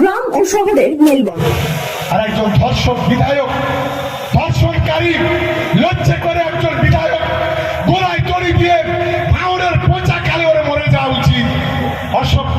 গ্রাম ও শহরের মেলবন্ধন। আর একজন ধর্ষক বিধায়ক, ধর্ষণকারী করে একজন বিধায়ক, গোলায় দড়ি দিয়ে যাওয়া উচিত। অসভ্য